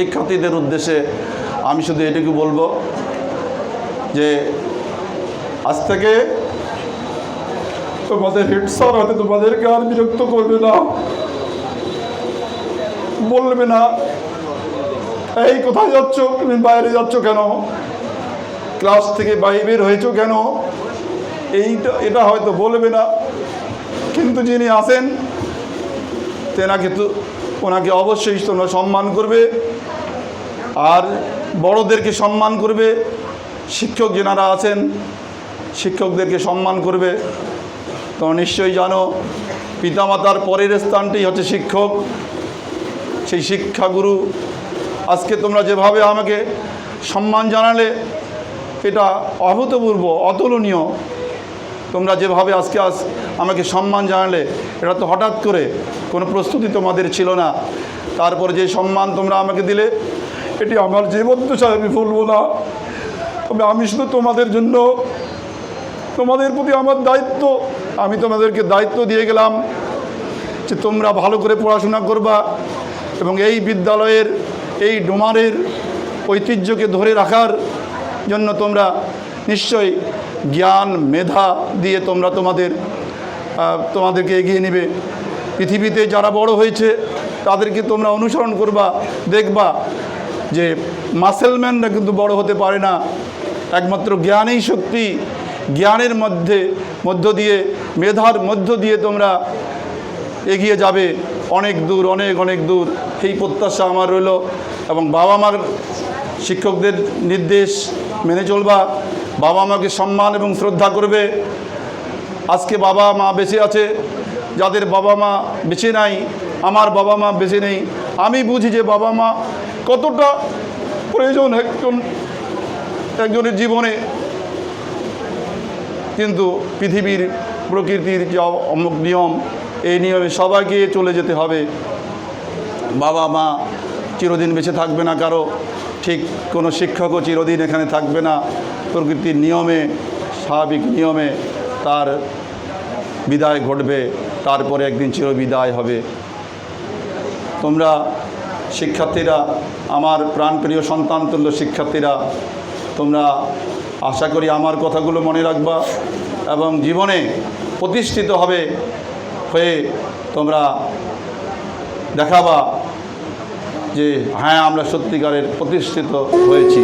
শিক্ষার্থীদের উদ্দেশ্যে আমি শুধু এটুকু বলব যে আজ থেকে তোমাদের হেড স্যার হয়তো তোমাদেরকে আর বিরক্ত করবে না, বলবে না, এই কোথায় যাচ্ছ? তুমি বাইরে যাচ্ছ কেন? ক্লাস থেকে বাইরে বের হয়েছো কেন? এইটা, এটা হয়তো বলবে না। কিন্তু যিনি আসেন তেনাকে তো ওনাকে অবশ্যই তোমরা সম্মান করবে। আর বড়দেরকে সম্মান করবে। শিক্ষক যেনারা আছেন, শিক্ষকদেরকে সম্মান করবে। তোমরা নিশ্চয়ই জানো, পিতামাতার পরের স্থানটি হচ্ছে শিক্ষক। সেই শিক্ষাগুরু। আজকে তোমরা যেভাবে আমাকে সম্মান জানালে, এটা অভূতপূর্ব, অতুলনীয়। তোমরা যেভাবে আজকে আজ আমাকে সম্মান জানালে, এটা তো হঠাৎ করে কোনো প্রস্তুতি তোমাদের ছিল না। তারপরে যে সম্মান তোমরা আমাকে দিলে এটি আমার জীবদ্দশায় আমি ভুলবো না। তবে আমি শুধু তোমাদের জন্য, তোমাদের প্রতি আমার দায়িত্ব, আমি তোমাদেরকে দায়িত্ব দিয়ে গেলাম যে তোমরা ভালো করে পড়াশোনা করবা এবং এই বিদ্যালয়ের, এই ডোমারের ঐতিহ্যকে ধরে রাখার জন্য তোমরা নিশ্চয়ই জ্ঞান, মেধা দিয়ে তোমরা তোমাদের তোমাদেরকে এগিয়ে নেবে। পৃথিবীতে যারা বড় হয়েছে, তাদেরকে তোমরা অনুসরণ করবা, দেখবা। যে মাসেলম্যানরা কিন্তু বড় হতে পারে না। একমাত্র জ্ঞানেই শক্তি। জ্ঞানের মধ্যে, মধ্য দিয়ে, মেধার মধ্য দিয়ে তোমরা এগিয়ে যাবে। অনেক দূর, অনেক অনেক দূর। এই প্রত্যাশা আমার রইল এবং বাবা মার শিক্ষকদের নির্দেশ মেনে চলবা। বাবা মাকে সম্মান এবং শ্রদ্ধা করবে। আজকে বাবা মা বেঁচে আছে। যাদের বাবা মা বেঁচে নাই, আমার বাবা মা বেঁচে নেই। আমি বুঝি যে বাবা মা কতটা প্রয়োজন একজন, একজনের জীবনে? কিন্তু পৃথিবীর প্রকৃতির যে অমুক নিয়ম, এই নিয়মে সবাইকে চলে যেতে হবে। বাবা মা চিরদিন বেঁচে থাকবে না কারও, ঠিক কোনো শিক্ষকও চিরদিন এখানে থাকবে না। প্রকৃতির নিয়মে, স্বাভাবিক নিয়মে তার বিদায় ঘটবে, তারপরে একদিন চিরবিদায় হবে। তোমরা শিক্ষার্থীরা, আমার প্রাণপ্রিয় সন্তান তুল্য শিক্ষার্থীরা, তোমরা আশা করি আমার কথাগুলো মনে রাখবা এবং জীবনে প্রতিষ্ঠিত হবে হয়ে তোমরা দেখাবা যে হ্যাঁ আমরা সত্যিকারের প্রতিষ্ঠিত হয়েছি।